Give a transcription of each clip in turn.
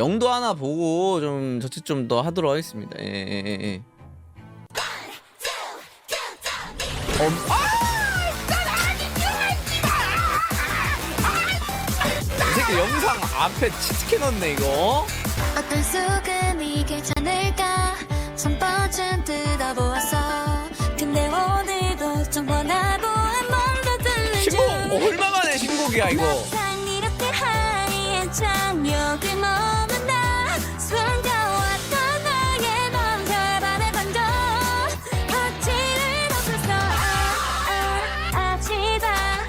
영도 하나 보고 좀 저쪽 좀더 하도록 하겠습니다. 예, 예, 예, 예. 엄... 이 새끼 영상 앞에 치트키 넣네 이거. 어떤 수금이 괜찮을까 손뻗좀 뜯어보았어 근데 오늘도 좀 원하고 한 번 더 들려줘 신곡 얼마 만에 신곡이야 이거.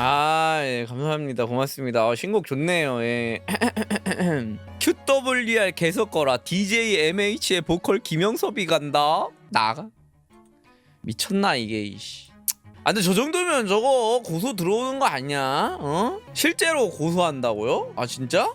아, 예, 감사합니다. 고맙습니다. 어, 신곡 좋네요. 예. QWR 계속 거라 DJ MH의 보컬 김영섭이 간다. 나가? 미쳤나 이게 이씨. 아 근데 저 정도면 저거 고소 들어오는 거 아니야? 어? 실제로 고소한다고요? 아 진짜?